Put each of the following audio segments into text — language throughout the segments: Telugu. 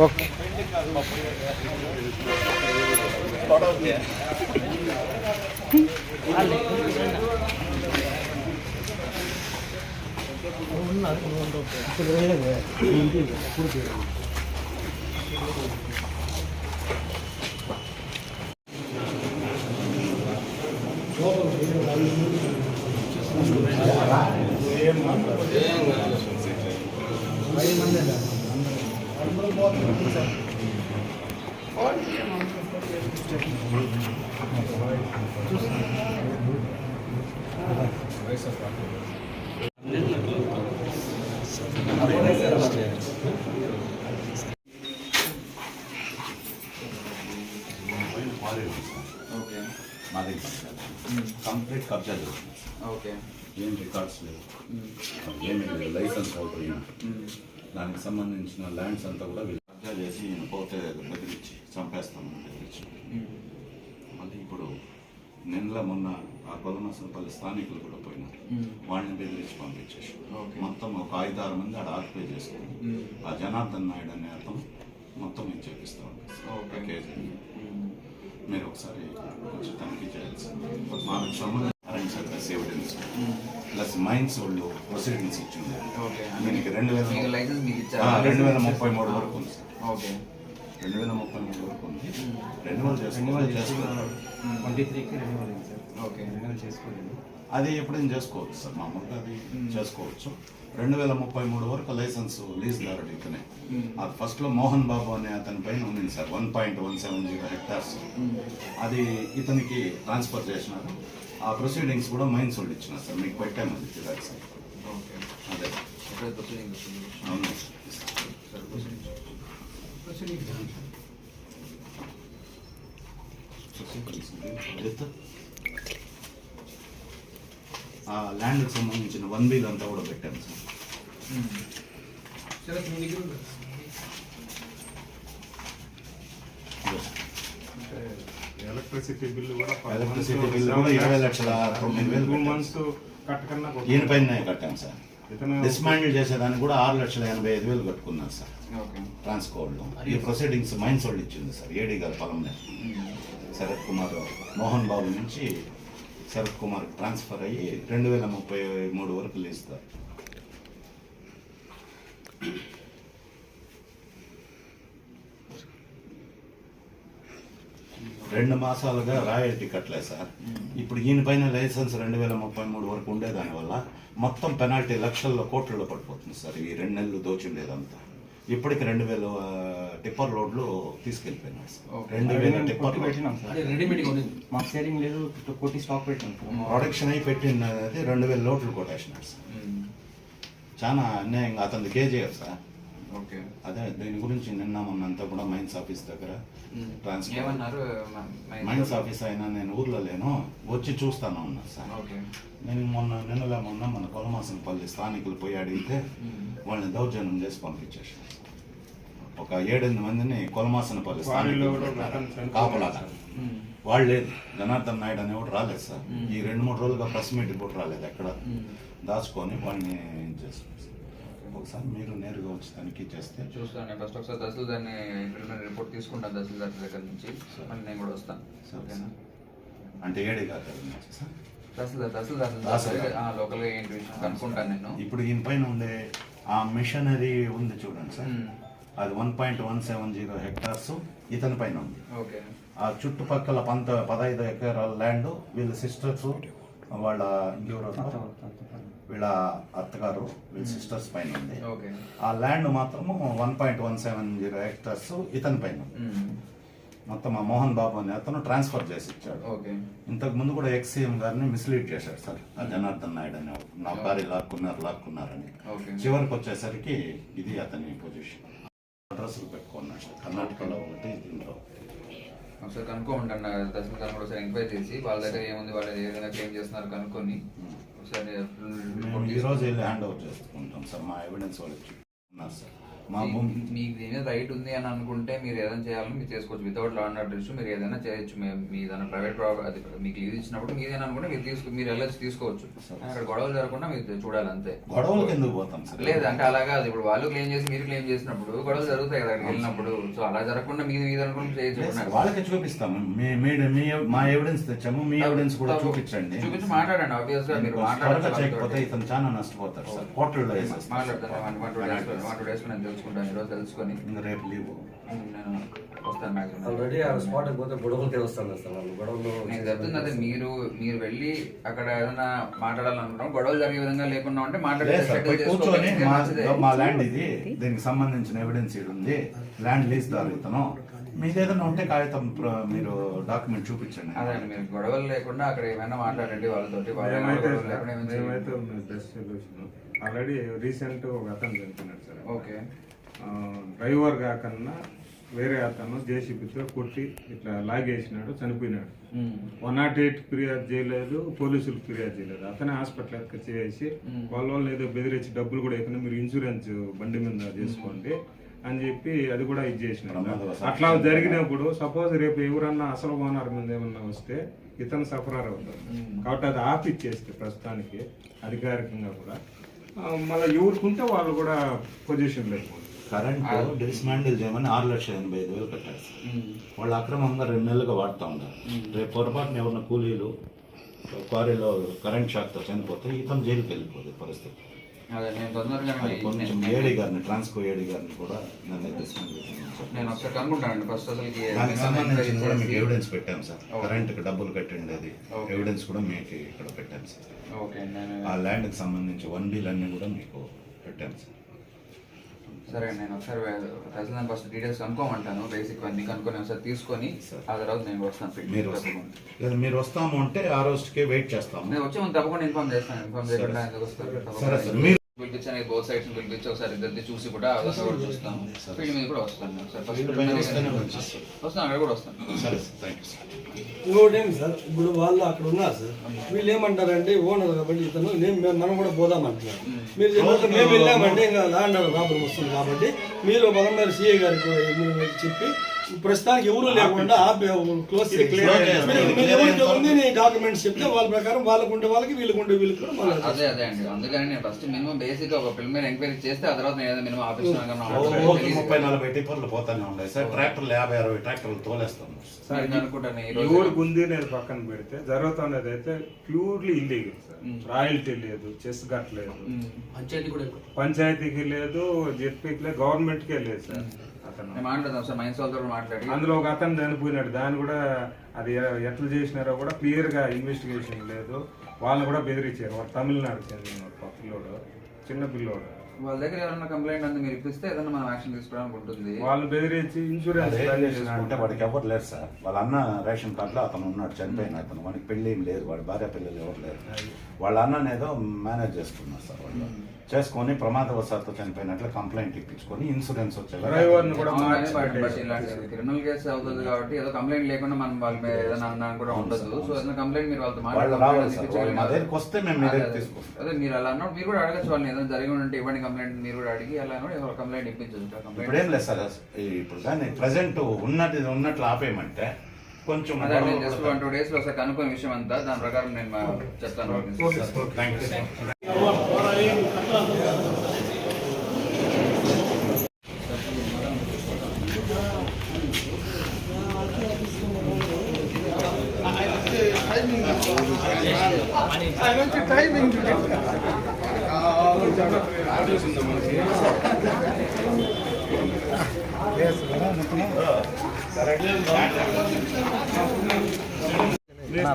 ఓకే ఓకే మాది కంప్లీట్ కబ్జా చేస్తుంది ఓకే ఏం రికార్డ్స్ లేవు ఏమి లేదు లైసెన్స్ హోల్డర్ ఈయన. దానికి సంబంధించిన ల్యాండ్స్ అంతా కూడా వీళ్ళు కబ్జా చేసి ఈయన పోతే బెదిరించి చంపేస్తామని బెదిరించి మళ్ళీ ఇప్పుడు నిన్నల మొన్న ఆ కొలమసనపల్లి స్థానికులు కూడా పోయినారు. వాళ్ళని బెదిరించి పంపించేసి. ఓకే. మొత్తం ఒక ఐదు ఆరు మంది ఆడ ఆక్యుపై చేసుకుని ఆ జనార్దన్ నాయుడు అనే అతను మొత్తం మేము చేపిస్తా ఉంటాం ఓకే. కేజీ మీరు ఒకసారి కొంచెం తనిఖీ చేయాలి సార్. మనకు సంబంధించిన ఎవిడెన్స్ ప్లస్ మైన్స్ వాళ్ళు ప్రొసీడింగ్స్ ఇచ్చింది ఓకే. దీనికి రెండు వేల మీకు లైసెన్స్ మీకు ఆ, ఇచ్చారా రెండు వేల ముప్పై మూడు వరకు ఉంది. Sir okay. రెండు వేల ముప్పై మూడు వరకు ఉంది. రెన్యువల్ చేసుకోవాలి. చేసుకోవాలి. ట్వంటీ త్రీకి రెన్యువల్ అయింది సార్ ఓకే. రెన్యువల్ చేసుకోలేదు. అది ఎప్పుడైనా చేసుకోవచ్చు సార్. మామూలుగా అది చేసుకోవచ్చు. రెండు వేల ముప్పై మూడు వరకు లైసెన్స్ లీజ్ దారుడు ఇతనే అది ఫస్ట్లో మోహన్ బాబు అనే అతని పైన ఉంది sir. One point one seven zero hectares అది ఇతనికి ట్రాన్స్ఫర్ చేసినారు. ఆ ప్రొసీడింగ్స్ కూడా మైన్స్ వాళ్ళు ఇచ్చినారు సార్. మీకు పెట్టాము అది ఫిరాక్స్ సార్ ఓకే. అదే. అవును. ఆ ల్యాండ్కి సంబంధించిన వన్ బిల్ అంతా కూడా పెట్టాము సార్ సరే మీ దగ్గర ఉందా? ఎలక్ట్రిసిటీ బిల్లు కూడా ఎలక్ట్రిసిటీ బిల్లు కూడా ఇరవై లక్షల తొమ్మిది వేలు టూ. మంత్స్ కట్టకన్నా ఈయన పైన కట్టాం సార్. ఇతను డిస్మాండిల్ చేసేదానికి కూడా ఆరు లక్షల ఎనభై ఐదు వేలు కట్టుకున్నాను సార్. ఓకే. ట్రాన్స్కోడ్లో. ఈ ప్రొసీడింగ్స్ మైన్స్ వాళ్ళు ఇచ్చింది సార్. ఏడీ గారు పొలంనే శరత్ కుమార్ మోహన్ బాబు నుంచి శరత్ కుమార్ ట్రాన్స్ఫర్ అయ్యి రెండు వేల ముప్పై మూడు వరకు లేస్తారు రెండు మాసాలుగా రాయల్టీ కట్టలేదు సార్. ఇప్పుడు ఈయన పైన లైసెన్స్ రెండు వేల ముప్పై మూడు వరకు ఉండేదాని వల్ల మొత్తం పెనాల్టీ లక్షల్లో కోట్లలో పడిపోతుంది సార్ ఈ రెండు నెలలు దోచుండేదంతా. ఇప్పటికి రెండు వేల టిప్పర్ లోడ్లు తీసుకెళ్ళిపోయినారు సార్. రెండు వేల టిప్పర్ లేదు స్టాక్ పెట్టినాం ప్రొడక్షన్ అయి పెట్టినది రెండు వేల లోట్లు కొట్టేసినారు సార్. చాలా అన్యాయంగా అతని కేజీఎఫ్ సార్. అదే దీని గురించి నిన్న మొన్నంతా కూడా మైన్స్ ఆఫీస్ దగ్గర ఏమన్నారు? మైన్స్ ఆఫీస్ అయినా నేను ఊర్లో లేను వచ్చి చూస్తాను అన్నారు సార్. ఓకే. నేను మొన్న నిన్నలే మొన్న మన కొలమాసనపల్లి స్థానికులు పోయి అడిగితే వాళ్ళని దౌర్జన్యం చేసి పంపించేసారు ఒక ఏడెనిమిది మందిని. అతను చనిపోయాడు కాపలాగా. వాళ్ళు లేదు. జనార్దన్ నాయుడు అనేవాడు రాలేదు సార్. ఈ రెండు మూడు రోజులుగా ప్రెస్ మీట్ కూడా రాలేదు ఎక్కడ. దాచుకొని వాళ్ళని ఏం చేస్తున్నాం సార్? ఒకసారి మీరు నేరుగా వచ్చి తనిఖీ చేస్తే చూస్తాను. నేను ఫస్ట్ ఒకసారి తహసీల్దార్ని ప్రిలిమినరీ రిపోర్ట్ తీసుకుంటాను తహసీల్దార్ దగ్గర నుంచి. మళ్ళీ నేను కూడా వస్తాను. ఓకేనా? అంటే ఏడి సార్? తహసీల్దార్ తహసీల్దార్. లోకల్గా ఏంటి విషయం కనుక్కుంటాను నేను. ఇప్పుడు ఈయన పైన ఉండే ఆ మిషనరీ ఉంది చూడండి సార్. అది one point one seven zero hectares ఇతని పైన ఉంది. ఓకే. ఆ చుట్టుపక్కల పంత పదహైదు ఎకరాల ల్యాండ్ వీళ్ళ సిస్టర్స్ వాళ్ళ ఇంకెవరు వీళ్ళ అత్తగారు వీళ్ళ సిస్టర్స్ పైన ఉంది. ఓకే. ఆ ల్యాండ్ మాత్రము one point one seven zero hectares ఇతని పైన ఉంది. మొత్తం ఆ మోహన్ బాబు అనే అతను ట్రాన్స్ఫర్ చేసి ఇచ్చాడు ఓకే. ఇంతకు ముందు కూడా ఎక్స్ సీఎం గారిని మిస్లీడ్ చేశాడు సార్. ఆ జనార్దన్ నాయుడు అనే నా భార్య లాక్కున్నారు లాక్కున్నారని. ఓకే. చివరికి వచ్చేసరికి ఇది అతని పొజిషన్ అడ్రస్లు పెట్టుకున్నాడు సార్. కర్ణాటకలో ఒకటి దీంట్లో ఒకసారి కనుక్కోమంటాను తహసీల్దార్ కూడా ఒకసారి ఎంక్వైరీ చేసి వాళ్ళ దగ్గర ఏముంది వాళ్ళు ఏ విధంగా క్లెయిమ్ చేస్తున్నారు కనుక్కొని. ఒకసారి మేము ఈ రోజు వెళ్ళి హ్యాండ్ ఓవర్ చేసుకుంటాం సార్ మా ఎవిడెన్స్ వాళ్ళకి ఉన్నారు సార్. మా భూమి. మీకు దీని రైట్ ఉంది అని అనుకుంటే మీరు ఏదైనా చేయాలని మీరు చేసుకోవచ్చు. Without law and order issue మీరు ఏదైనా చేయొచ్చు. మీ- ఏదైనా ప్రైవేట్ ప్రాపర్టీ మీకు లీజ్ ఇచ్చినప్పుడు మీదేనా అనుకుంటే మీరు తీసుకు మీరు వెళ్ళొచ్చు తీసుకోవచ్చు. అక్కడ గొడవలు జరగకుండా మీరు చూడాలి అంతే. గొడవలకు ఎందుకు పోతాం లేదు అంటే అలాగా అది ఇప్పుడు వాళ్ళు క్లెయిమ్ చేసి మీరు క్లెయిమ్ చేసినప్పుడు గొడవలు జరుగుతాయి కదా అక్కడికి వెళ్ళినప్పుడు. సో అలా జరగకుండా మీది మీద అనుకుంటే చేయొచ్చు. వాళ్ళకే చూపిస్తాము మీ మీ ఎవిడెన్స్ తెచ్చాము. మీ ఎవిడెన్స్ కూడా చూపించండి. చూపించి మాట్లాడండి ఆబ్వియస్గా మీరు చేయకపోతే ఇతను చాలా నష్టపోతారు సార్. కోర్టులో వేసేస్తారు మాట్లాడతాను. వన్ టూ డేస్ తెలుసుకుంటాను ఈరోజు తెలుసుకొని. రేపు లీవ్ నేను వస్తాను మ్యాక్సిమం ఆల్రెడీ ఆ స్పాట్ పోతే గొడవలకే వస్తాను సార్ వాళ్ళు గొడవలు నేను చెప్తుంది అదే మీరు మీరు వెళ్ళి అక్కడ ఏదైనా మాట్లాడాలనుకుంటాం గొడవలు జరిగే విధంగా లేకుండా ఉంటే మాట్లాడే కూర్చొని మా ల్యాండ్ ఇది దీనికి సంబంధించిన ఎవిడెన్స్ ఇది ఉంది ల్యాండ్ లీజ్ దారు ఇతను మీది ఏదైనా ఉంటే కాగితం మీరు డాక్యుమెంట్ చూపించండి. అదే అండి, మీరు గొడవలు లేకుండా అక్కడ ఏమైనా మాట్లాడండి వాళ్ళతోటి మేమైతే బెస్ట్ సొల్యూషన్ ఆల్రెడీ రీసెంట్ ఒక అతను చనిపోయినాడు సార్. ఓకే. ఆ, డ్రైవర్ కాకన్నా వేరే అతను జేసీబీతో కొట్టి ఇట్లా లాగేసినాడు చనిపోయినాడు. వన్ నాట్ ఎయిట్ ఫిర్యాదు చేయలేదు పోలీసులు ఫిర్యాదు చేయలేదు. అతనే హాస్పిటల్ ఎత్తుకు చేసి వాళ్ళ వాళ్ళు ఏదో బెదిరించి డబ్బులు కూడా వేయకుండా మీరు ఇన్సూరెన్స్ బండి మీద చేసుకోండి అని చెప్పి అది కూడా ఇది ప్రమాదవశాత్తు. అట్లా జరిగినప్పుడు సపోజ్ రేపు ఎవరన్నా అసలు ఓనర్ మీద ఏమన్నా వస్తే ఇతను సఫరార్ అవుతారు కాబట్టి అది ఆపిచ్చేస్తే ప్రస్తుతానికి అధికారికంగా కూడా. మళ్ళీ ఎవరుకుంటే వాళ్ళు కూడా పొజిషన్ లేకపోతే కరెంట్ డిస్మాండిల్ చేయమని ఆరు లక్షల ఎనభై ఐదు వేలు కట్టారు. వాళ్ళు అక్రమంగా రెండు నెలలుగా వాడుతూ ఉన్నారు. రేపు పొరపాటున ఎవరిన కూలీలు క్వారీలో కరెంట్ షాక్తో చనిపోతే ఇతను జైలుకి వెళ్ళిపోతుంది పరిస్థితి. అదే నేను తొందరగా అది కొంచెం ఏడి గారిని ట్రాన్స్కో ఏడి గారిని కూడా నన్ను నేను ఒకసారి కనుక్కుంటానండి. ఫస్ట్ అసలుకి దానికి సంబంధించి కూడా మీకు ఎవిడెన్స్ పెట్టాం సార్. కరెంట్కి డబ్బులు కట్టిండేది ఓకే. ఎవిడెన్స్ కూడా మీకు ఇక్కడ పెట్టాం సార్. ఓకే నేను ఆ ల్యాండ్కి సంబంధించి వన్ అన్ని కూడా మీకు పెట్టాం సార్. సరే నేను ఒకసారి తహసీల్దార్ ఫస్ట్ డీటెయిల్స్ కనుక్కోమంటాను బేసిక్ అన్ని కనుక్కొని ఒకసారి తీసుకొని ఆ తర్వాత నేను వస్తాను మీరు లేదా మీరు వస్తాము అంటే ఆ రోజుకే వెయిట్ చేస్తాము. నేను వచ్చే ముందు తప్పకుండా ఇన్ఫార్మ్ చేస్తాను ఇన్ఫార్మ్. చేయకుండా ఎందుకు వస్తారు? సరే సార్ మీరు పిలిపించాను బోత్ సైడ్స్ పిలిపించి ఒకసారి ఇద్దరిది చూసి కూడా అదంతా కూడా చూస్తాను ఫీల్డ్ మీద కూడా వస్తాను ఒకసారి ఫస్ట్ ఫీల్డ్ పైన వస్తేనే అక్కడ కూడా వస్తాను సరే సార్ థ్యాంక్ యూ సార్. ఇంకోటేమి సార్? ఇప్పుడు వాళ్ళు అక్కడ ఉన్నారు సార్. వీళ్ళు ఏమంటారంటే ఓనర్ కాబట్టి ఇతను నేను మేము- మనం కూడా పోదామంటున్నారు మీరు చెప్పినట్టు మేము వెళ్ళామంటే ఇంకా ల్యాండ్ ప్రాబ్లం వస్తుంది కాబట్టి మీరు మగంగారు సిఐ గారికి మీరు చెప్పి ప్రస్తుతానికి ఎవరు లేకుండా క్లోజ్ డాక్యుమెంట్స్ చెప్తే వాళ్ళ ప్రకారం వాళ్ళకు ఉండే వాళ్ళకి వీళ్ళకు ఉండే వీళ్ళకి కూడా అదే అదే అండి. అందుకని నేను ఫస్ట్ మినిమం బేసిక్ ఒక ప్రిలిమినరీ ఎంక్వైరీ చేస్తే ఆ తర్వాత నేను మినిమం ఆఫీస్ రోజు ముప్పై నలభై టిప్పర్లు పోతానే ఉన్నాయి. సార్ ట్రాక్టర్లు యాభై అరవై ట్రాక్టర్లు తోలేస్తాం. అనుకుంటాను ఈ రోజు. ఎవరికి ఉంది నేను పక్కన పెడితే జరుగుతున్నది అయితే ప్యూర్లీ ఇల్లీగల్ సార్ రాయల్టీ లేదు చెస్ కట్టలేదు పంచాయతీకి లేదు జెడ్పీకి లేదు గవర్నమెంట్కే లేదు సార్. అతను నేను మాట్లాడదాం సార్ మైన్స్ వాళ్ళతో కూడా మాట్లాడి. అందులో ఒక అతను చనిపోయినాడు దాన్ని కూడా అది ఎట్లా చేసినారో కూడా క్లియర్గా ఇన్వెస్టిగేషన్ లేదు. వాళ్ళని కూడా బెదిరించారు. వాడు తమిళనాడు చెందిన పిల్లోడు చిన్న పిల్లోడు. వాళ్ళ దగ్గర ఏమైనా కంప్లైంట్ అంది మీరు ఇప్పిస్తే ఏదైనా మనం యాక్షన్ తీసుకోవడానికి ఉంటుంది. వాళ్ళు బెదిరించి ఇన్సూరెన్స్ చేసినాడు. వాడికి ఎవరు లేరు సార్. వాళ్ళ అన్న రేషన్ కార్డులో అతను ఉన్నాడు చనిపోయిన అతను. వాడికి పెళ్ళి ఏం లేదు వాడి భార్య పిల్లలు ఎవరు లేరు. వాళ్ళ అన్నని ఏదో మేనేజ్ చేసుకున్నారు సార్ వాళ్ళు. చేసుకొని ప్రమాదవశాత్తు చనిపోయినట్లు కంప్లైంట్ ఇప్పించుకొని ఇన్సూరెన్స్ క్రిమినల్ కేసు అవుతుంది కాబట్టి ఏదో కంప్లైంట్ లేకుండా మనం వాళ్ళ మీద ఏదైనా అన్నాను కూడా ఉండదు సో ఏదైనా కంప్లైంట్ మీరు వాళ్ళతో వాళ్ళు మాట్లాడి రావాలి complaint సార్. ఇప్పించగలిగిన- వాళ్ళు మా దగ్గరికి వస్తే మేము. తీసుకొస్తాం. అదే మీరు అలా అన్నప్పుడు మీరు కూడా అడగచ్చు వాళ్ళని ఏదైనా జరిగి ఉంటే ఇవ్వండి కంప్లైంట్ మీరు కూడా అడిగి అలా అన్నప్పుడు కంప్లైంట్ ఇప్పుడు ఏం లేదు సార్ ఇప్పుడు కానీ ప్రజెంట్ ఉన్నది ఉన్నట్లు ఆపేయమంటే కొంచెం జస్ట్ వన్ టూ డేస్లో కనుక్కునే విషయం అంతా దాని ప్రకారం నేను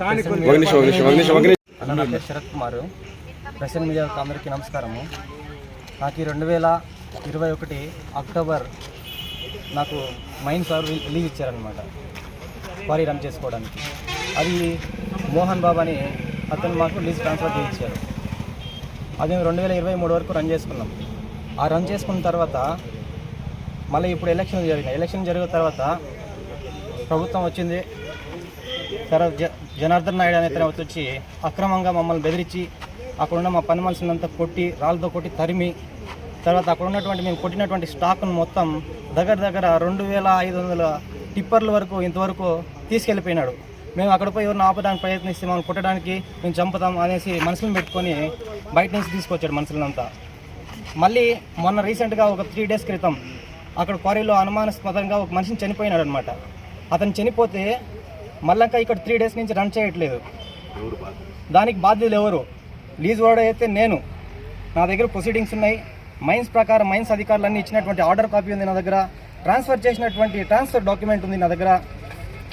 నా పేరు శరత్ కుమార్. ప్రెసిడెంట్ మీడియా అందరికీ నమస్కారము. నాకు ఈ రెండు వేల ఇరవై ఒకటి అక్టోబర్ నాకు మైన్ సార్ లీవ్ ఇచ్చారనమాట క్వారీ రన్ చేసుకోవడానికి. అది మోహన్ బాబు అని అతను మాకు లీజ్ ట్రాన్స్ఫర్ చేయించారు. అది మేము రెండు వేల ఇరవై మూడు వరకు రన్ చేసుకున్నాం. ఆ రన్ చేసుకున్న తర్వాత మళ్ళీ ఇప్పుడు ఎలక్షన్ జరిగినాయి ఎలక్షన్ జరిగిన తర్వాత ప్రభుత్వం వచ్చింది. తర్వాత జనార్దన్ నాయుడు అనే అతను వచ్చి అక్రమంగా మమ్మల్ని బెదిరించి అక్కడున్న మా పని మనుషులంతా కొట్టి రాళ్ళతో కొట్టి తరిమి తర్వాత అక్కడ ఉన్నటువంటి మేము కొట్టినటువంటి స్టాక్ను మొత్తం దగ్గర దగ్గర రెండు వేల ఐదు వందల టిప్పర్ల వరకు ఇంతవరకు తీసుకెళ్ళిపోయినాడు. మేము అక్కడ పోయి ఎవరిని ఆపడానికి ప్రయత్నిస్తే మమ్మల్ని కొట్టడానికి మేము చంపుతాం అనేసి మనుషులను పెట్టుకొని బయట నుంచి తీసుకొచ్చాడు మనుషులంతా. మళ్ళీ మొన్న రీసెంట్గా ఒక త్రీ డేస్ క్రితం అక్కడ క్వారీలో అనుమానాస్పదంగా ఒక మనిషిని చనిపోయినాడు అనమాట అతను చనిపోతే మళ్ళంకా ఇక్కడ త్రీ డేస్ నుంచి రన్ చేయట్లేదు. దానికి బాధ్యులు ఎవరు? లీజ్ వాడు అయితే నేను. నా దగ్గర ప్రొసీడింగ్స్ ఉన్నాయి. మైన్స్ ప్రకారం మైన్స్ అధికారులన్నీ ఇచ్చినటువంటి ఆర్డర్ కాపీ ఉంది నా దగ్గర. ట్రాన్స్ఫర్ చేసినటువంటి ట్రాన్స్ఫర్ డాక్యుమెంట్ ఉంది నా దగ్గర.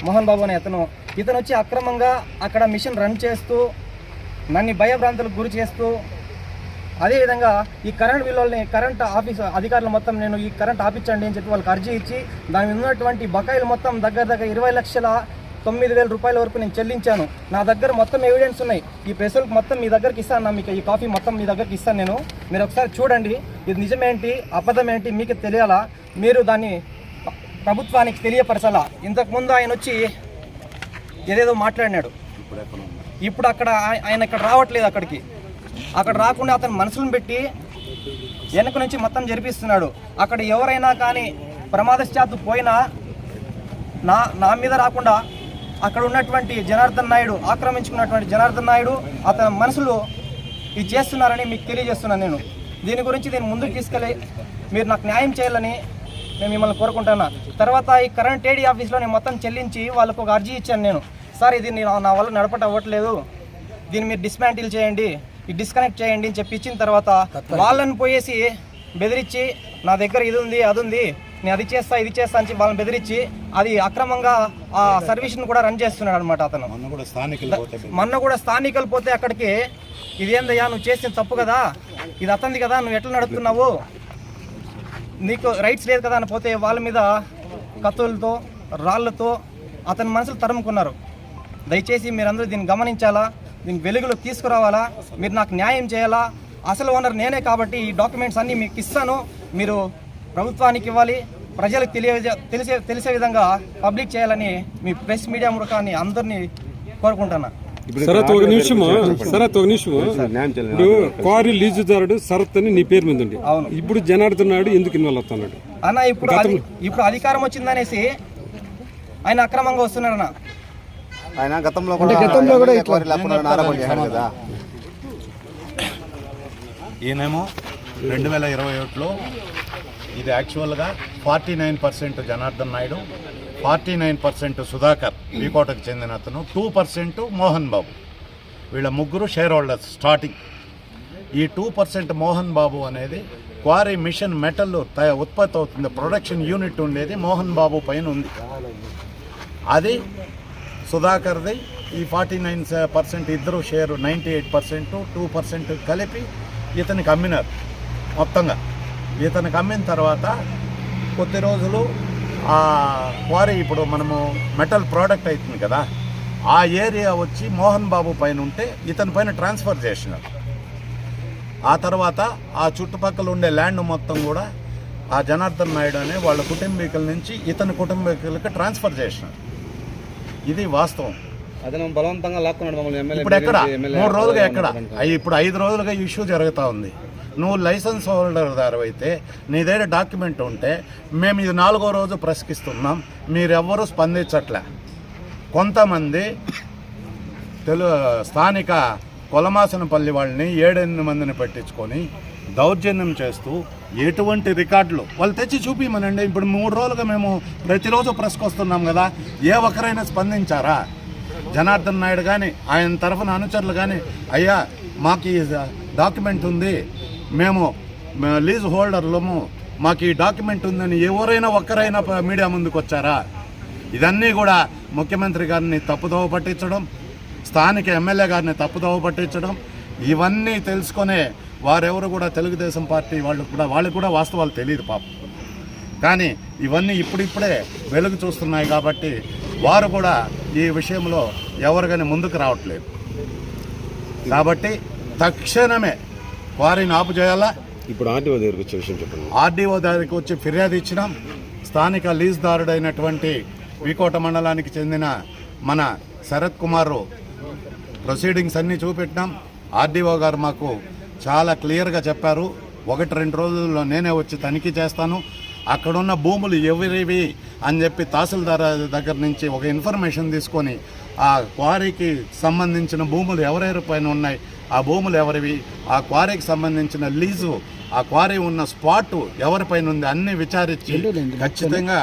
మోహన్ బాబు అనే అతను. ఇతను వచ్చి అక్రమంగా అక్కడ మిషన్ రన్ చేస్తూ నన్ను భయభ్రాంతులకు గురి చేస్తూ అదేవిధంగా ఈ కరెంట్ బిల్లుల్ని కరెంట్ ఆఫీస్ అధికారులు మొత్తం నేను ఈ కరెంట్ ఆపించండి అని చెప్పి వాళ్ళకి అర్జీ ఇచ్చి దాని ఉన్నటువంటి బకాయిలు మొత్తం దగ్గర దగ్గర ఇరవై లక్షల తొమ్మిది వేల రూపాయల వరకు నేను చెల్లించాను. నా దగ్గర మొత్తం ఎవిడెన్స్ ఉన్నాయి. ఈ ప్రెస్లకు మొత్తం మీ దగ్గరికి ఇస్తాను నా మీకు. ఈ కాఫీ మొత్తం మీ దగ్గరికి ఇస్తాను నేను. మీరు ఒకసారి చూడండి. ఇది నిజమేంటి? అబద్ధం ఏంటి మీకు తెలియాలా? మీరు దాన్ని ప్రభుత్వానికి తెలియపరచాలా? ఇంతకుముందు ఆయన వచ్చి ఏదేదో మాట్లాడినాడు. ఇప్పుడు అక్కడ ఆయన ఇక్కడ రావట్లేదు అక్కడికి. అక్కడ రాకుండా అతను మనసులను పెట్టి వెనక నుంచి మొత్తం జరిపిస్తున్నాడు. అక్కడ ఎవరైనా కానీ ప్రమాదశాత్తు పోయినా నా నా మీద రాకుండా అక్కడ ఉన్నటువంటి జనార్దన్ నాయుడు ఆక్రమించుకున్నటువంటి జనార్దన్ నాయుడు అతని మనుషులు ఇది చేస్తున్నారని మీకు తెలియజేస్తున్నాను నేను. దీని గురించి నేను ముందుకు తీసుకెళ్ళి మీరు నాకు న్యాయం చేయాలని నేను మిమ్మల్ని కోరుకుంటున్నా. తర్వాత ఈ కరెంట్ ఏడీ ఆఫీస్లో నేను మొత్తం చెల్లించి వాళ్ళకు ఒక అర్జీ ఇచ్చాను నేను. సార్ ఇది నేను నా వల్ల నడపట అవ్వట్లేదు. దీన్ని మీరు డిస్మాంటిల్ చేయండి ఈ డిస్కనెక్ట్ చేయండి అని చెప్పి ఇచ్చిన తర్వాత వాళ్ళని పోయేసి బెదిరించి నా దగ్గర ఇది ఉంది అది ఉంది నేను అది చేస్తా ఇది చేస్తా అని వాళ్ళని బెదిరించి అది అక్రమంగా ఆ సర్వీస్ని కూడా రన్ చేస్తున్నాడు అనమాట అతను. మొన్న కూడా స్థానికులు పోతే మొన్న కూడా స్థానికులు పోతే అక్కడికి ఇదేందయ్యా నువ్వు చేసిన తప్పు కదా ఇది అతంది కదా నువ్వు ఎట్లా నడుపుతున్నావు? నీకు రైట్స్ లేదు కదా అని పోతే వాళ్ళ మీద కత్తులతో రాళ్ళతో అతని మనసులు తరుముకున్నారు. దయచేసి మీరందరూ దీన్ని గమనించాలా? దీన్ని వెలుగులో తీసుకురావాలా? మీరు నాకు న్యాయం చేయాలా? అసలు ఓనర్ నేనే కాబట్టి ఈ డాక్యుమెంట్స్ అన్నీ మీకు ఇస్తాను. మీరు ప్రభుత్వానికి ఇవ్వాలి ప్రజలకు తెలియ తెలిసే తెలిసే విధంగా పబ్లిక్ చేయాలని మీ ప్రెస్ మీడియా ముఖాన్ని అందరినీ కోరుకుంటున్నా. శరత్ ఒక నిమిషము శరత్ ఒక నిమిషము. ఇప్పుడు క్వారీ లీజుదారుడు శరత్ అని నీ పేరు మీద ఉంది. అవును. ఇప్పుడు జనార్దన్ నాయుడు ఎందుకు ఇన్వాల్వ్ అవుతున్నాడు? అన్న ఇప్పుడు ఇప్పుడు అధికారం వచ్చిందనేసి ఆయన అక్రమంగా వస్తున్నారన్న. ఆయన గతంలో కూడా గతంలో కూడా కదా. ఈయనేమో రెండు వేల ఇరవై ఒకటిలో ఇది యాక్చువల్గా forty nine percent Janardhan Naidu forty nine percent Sudhakar బీకోటకు చెందిన అతను టూ పర్సెంట్ మోహన్ బాబు. వీళ్ళ ముగ్గురు షేర్ హోల్డర్స్ స్టార్టింగ్. ఈ టూ పర్సెంట్ మోహన్ బాబు అనేది క్వారీ మిషన్ మెటల్ తయ ఉత్పత్తి అవుతుంది ప్రొడక్షన్ యూనిట్ ఉండేది మోహన్ బాబు పైన ఉంది. అది సుధాకర్ది ఈ ఫార్టీ నైన్ పర్సెంట్ ఇద్దరు share ninety eight percent two percent కలిపి ఇతనికి అమ్మినారు మొత్తంగా. ఇతనికి అమ్మిన తర్వాత కొద్ది రోజులు ఆ క్వారీ ఇప్పుడు మనము మెటల్ ప్రోడక్ట్ అవుతుంది కదా ఆ ఏరియా వచ్చి మోహన్ బాబు పైన ఉంటే ఇతని పైన ట్రాన్స్ఫర్ చేసినారు ఆ తర్వాత ఆ చుట్టుపక్కల ఉండే ల్యాండ్ మొత్తం కూడా ఆ జనార్దన్ నాయుడు అనే వాళ్ళ కుటుంబీకుల నుంచి ఇతని కుటుంబీకులకి ట్రాన్స్ఫర్ చేసినారు ఇది వాస్తవం. అతను బలవంతంగా లాక్కున్నాడు మమ్మల్ని ఇప్పుడు ఎక్కడ? మూడు రోజులుగా ఎక్కడ? ఇప్పుడు ఐదు రోజులుగా ఇష్యూ జరుగుతూ ఉంది. నువ్వు లైసెన్స్ హోల్డర్ దారు అయితే నీ దగ్గర డాక్యుమెంట్ ఉంటే మేము ఇది నాలుగో రోజు ప్రశ్నిస్తున్నాం. మీరెవ్వరూ స్పందించట్లే. కొంతమంది తెలు స్థానిక కొలమాసనపల్లి వాళ్ళని ఏడెనిమిది మందిని పెట్టించుకొని దౌర్జన్యం చేస్తూ ఎటువంటి రికార్డులు వాళ్ళు తెచ్చి చూపించమనండి ఇప్పుడు మూడు రోజులుగా మేము ప్రతిరోజు ప్రెస్కి వస్తున్నాం కదా. ఏ ఒక్కరైనా స్పందించారా? జనార్దన్ నాయుడు కానీ ఆయన తరఫున అనుచరులు కానీ అయ్యా మాకు ఈ డాక్యుమెంట్ ఉంది మేము లీజ్ హోల్డర్లము మాకు ఈ డాక్యుమెంట్ ఉందని ఎవరైనా ఒక్కరైనా మీడియా ముందుకు వచ్చారా? ఇదన్నీ కూడా ముఖ్యమంత్రి గారిని తప్పుదోవ పట్టించడం స్థానిక ఎమ్మెల్యే గారిని తప్పుదోవ పట్టించడం ఇవన్నీ తెలుసుకునే వారెవరు కూడా తెలుగుదేశం పార్టీ వాళ్ళు కూడా వాళ్ళకి కూడా వాస్తవాలు తెలియదు పాపం. కానీ ఇవన్నీ ఇప్పుడిప్పుడే వెలుగు చూస్తున్నాయి కాబట్టి వారు కూడా ఈ విషయంలో ఎవరు కానీ ముందుకు రావట్లేదు. కాబట్టి తక్షణమే వారిని ఆపు చేయాలా? ఇప్పుడు ఆర్టీఓ దగ్గరికి వచ్చే విషయం చెప్పండి. ఆర్డీఓ దగ్గరికి వచ్చి ఫిర్యాదు ఇచ్చినాం. స్థానిక లీజ్దారుడైనటువంటి వికోట మండలానికి చెందిన మన శరత్ కుమార్ ప్రొసీడింగ్స్ అన్నీ చూపెట్టినాం. ఆర్డీఓ గారు మాకు చాలా క్లియర్గా చెప్పారు. ఒకటి రెండు రోజుల్లో నేనే వచ్చి తనిఖీ చేస్తాను. అక్కడున్న భూములు ఎవరివి అని చెప్పి తహసీల్దార్ దగ్గర నుంచి ఒక ఇన్ఫర్మేషన్ తీసుకొని ఆ క్వారీకి సంబంధించిన భూములు ఎవరెవరి పైన ఉన్నాయి ఆ భూములు ఎవరివి ఆ క్వారీకి సంబంధించిన లీజు ఆ క్వారీ ఉన్న స్పాట్ ఎవరిపైన ఉంది అన్ని విచారించి ఖచ్చితంగా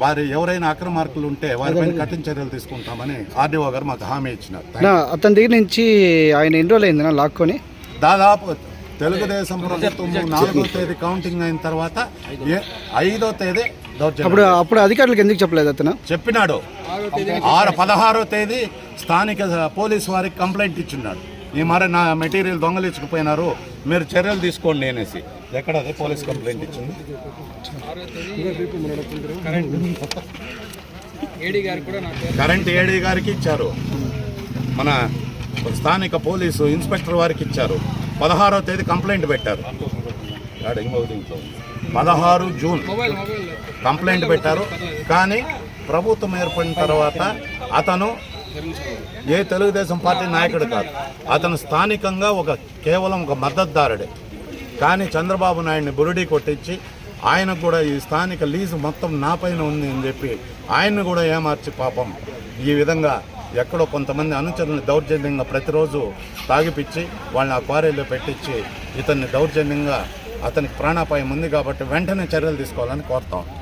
వారి ఎవరైనా అక్రమార్కులు ఉంటే వారిపైన కఠిన చర్యలు తీసుకుంటామని ఆర్డీఓ గారు మాకు హామీ ఇచ్చినారు. నా అతని దగ్గర నుంచి ఆయన ఎన్ని రోజులు అయింది లాక్కొని? దాదాపు తెలుగుదేశం ప్రభుత్వం నాలుగో తేదీ కౌంటింగ్ అయిన తర్వాత ఏ- ఐదో తేదీ అప్పుడు అప్పుడు అధికారులకు ఎందుకు చెప్పలేదు అతను? చెప్పినాడు. ఆరు పదహారో తేదీ స్థానిక పోలీస్ వారికి కంప్లైంట్ ఇచ్చిన్నాడు. ఈ మరి నా మెటీరియల్ దొంగలించుకుపోయినారు మీరు చర్యలు తీసుకోండి అనేసి. ఎక్కడ అదే పోలీస్ కంప్లైంట్ ఇచ్చింది? కరెంట్ ఏడీ గారికి ఇచ్చారు. మన స్థానిక పోలీసు ఇన్స్పెక్టర్ వారికి ఇచ్చారు. పదహారో తేదీ కంప్లైంట్ పెట్టారు. ఇంకో దీంట్లో. పదహారు జూన్. కంప్లైంట్ పెట్టారు. కానీ ప్రభుత్వం ఏర్పడిన తర్వాత అతను ఏ తెలుగుదేశం పార్టీ నాయకుడు కాదు. అతను స్థానికంగా ఒక కేవలం ఒక మద్దతుదారుడే. కానీ చంద్రబాబు నాయుడిని బురుడి కొట్టించి ఆయనకు కూడా ఈ స్థానిక లీజు మొత్తం నా పైన ఉంది అని చెప్పి ఆయన్ని కూడా ఏమార్చి పాపం ఈ విధంగా ఎక్కడో కొంతమంది అనుచరులను దౌర్జన్యంగా ప్రతిరోజు తాగిపిచ్చి వాళ్ళని ఆ క్వారీలో పెట్టించి ఇతన్ని దౌర్జన్యంగా అతనికి ప్రాణాపాయం ఉంది కాబట్టి వెంటనే చర్యలు తీసుకోవాలని కోరుతాం.